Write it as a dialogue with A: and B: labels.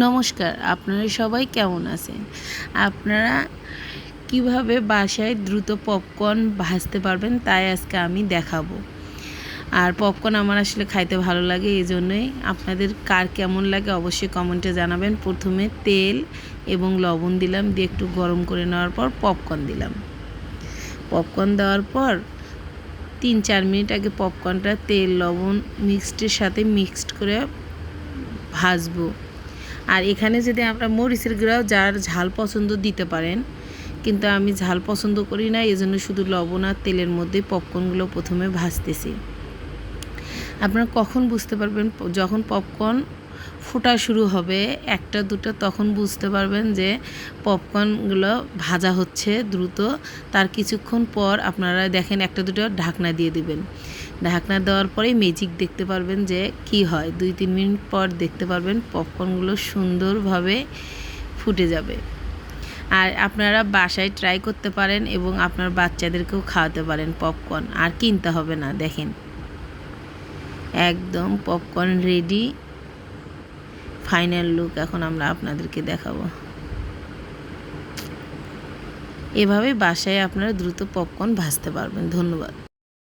A: নমস্কার, আপনারা সবাই কেমন আছেন? আপনারা কীভাবে বাসায় দ্রুত পপকর্ন ভাজতে পারবেন তাই আজকে আমি দেখাবো। আর পপকর্ন আমার আসলে খাইতে ভালো লাগে, এই জন্যই আপনাদের কার কেমন লাগে অবশ্যই কমেন্টে জানাবেন। প্রথমে তেল এবং লবণ দিলাম, দিয়ে একটু গরম করে নেওয়ার পর পপকর্ন দিলাম। পপকর্ন দেওয়ার পর তিন চার মিনিট আগে পপকর্নটা তেল, লবণ মিক্সডের সাথে মিক্সড করে ভাজবো। আর এখানে যদি আমরা মরিচের গুঁড়াও যার ঝাল পছন্দ দিতে পারেন, কিন্তু আমি ঝাল পছন্দ করি না এই জন্য শুধু লবণ আর তেলের মধ্যে পপকর্নগুলো প্রথমে ভাজতেছি। আপনারা কখন বুঝতে পারবেন, যখন পপকর্ন ফোটা শুরু হবে, একটা, দুটো, তখন বুঝতে পারবেন যে পপকর্নগুলো ভাজা হচ্ছে দ্রুত। তার কিছুক্ষণ পর আপনারা দেখেন একটা, দুটো ঢাকনা দিয়ে দিবেন। ঢাকনা দেওয়ার পরেই ম্যাজিক দেখতে পারবেন যে কি হয়। দুই, তিন মিনিট পর দেখতে পারবেন পপকর্নগুলো সুন্দরভাবে ফুটে যাবে। আর আপনারা বাসায় ট্রাই করতে পারেন এবং আপনার বাচ্চাদেরকেও খাওয়াতে পারেন পপকর্ন। আর কিনতে হবে না, দেখেন। একদম পপকর্ন রেডি ফাইনাল লুক এখন আমরা আপনাদেরকে দেখাবো। এভাবে বাসায় আপনারা দ্রুত পপকর্ন ভাজতে পারবেন। ধন্যবাদ।